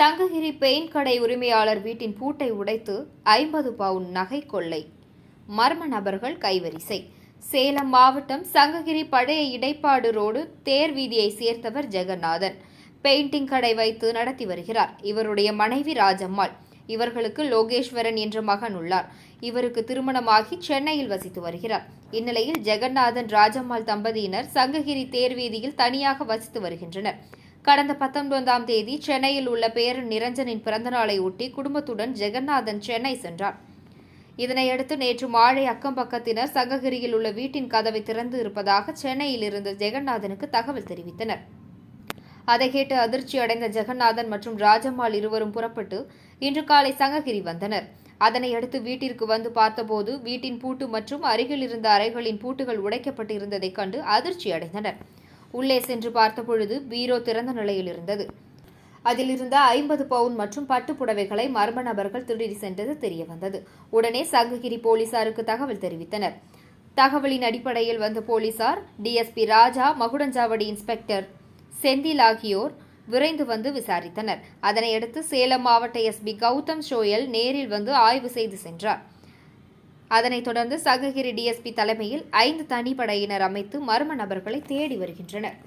Sankagiri paint கடை உரிமையாளர் வீட்டின் பூட்டை உடைத்து ஐம்பது பவுன் நகை கொள்ளை. மர்ம நபர்கள் கைவரிசை. சேலம் மாவட்டம் சங்ககிரி பழைய இடைப்பாடு ரோடு தேர் வீதியை சேர்ந்தவர் ஜெகநாதன். பெயிண்டிங் கடை வைத்து நடத்தி வருகிறார். இவருடைய மனைவி ராஜம்மாள். இவர்களுக்கு லோகேஸ்வரன் என்ற மகன் உள்ளார். இவருக்கு திருமணமாகி சென்னையில் வசித்து வருகிறார். இந்நிலையில் ஜெகநாதன் ராஜம்மாள் தம்பதியினர் சங்ககிரி தேர் வீதியில் தனியாக வசித்து வருகின்றனர். கடந்த பத்தொன்பதாம் தேதி சென்னையில் உள்ள பேரன் நிரஞ்சனின் பிறந்தநாளை ஒட்டி குடும்பத்துடன் ஜெகநாதன் சென்னை சென்றார். இதனையடுத்து நேற்று மாலை அக்கம் பக்கத்தினர் சங்ககிரியில் உள்ள வீட்டின் கதவை திறந்து இருப்பதாக சென்னையில் இருந்த ஜெகநாதனுக்கு தகவல் தெரிவித்தனர். அதை கேட்டு அதிர்ச்சி அடைந்த ஜெகநாதன் மற்றும் ராஜம்மாள் இருவரும் புறப்பட்டு இன்று காலை சங்ககிரி வந்தனர். அதனை அடுத்து வீட்டிற்கு வந்து பார்த்தபோது வீட்டின் பூட்டு மற்றும் அருகில் இருந்த அறைகளின் பூட்டுகள் உடைக்கப்பட்டு இருந்ததைக் கண்டு அதிர்ச்சி அடைந்தனர். உள்ளே சென்று பார்த்தபொழுது பீரோ திறந்த நிலையில் இருந்தது. அதிலிருந்த ஐம்பது பவுன் மற்றும் பட்டு புடவைகளை மர்ம நபர்கள் திருடி சென்றது தெரிய வந்தது. உடனே சங்ககிரி போலீசாருக்கு தகவல் தெரிவித்தனர். தகவலின் அடிப்படையில் வந்த போலீசார் டிஎஸ்பி ராஜா மகுடஞ்சாவடி இன்ஸ்பெக்டர் செந்தில் ஆகியோர் விரைந்து வந்து விசாரித்தனர். அதனையடுத்து சேலம் மாவட்ட எஸ்பி கௌதம் ஷோயல் நேரில் வந்து ஆய்வு செய்து சென்றார். அதனைத் தொடர்ந்து சககிரி டிஎஸ்பி தலைமையில் ஐந்து தனிப்படையினர் அமைத்து மர்ம நபர்களை தேடி வருகின்றனர்.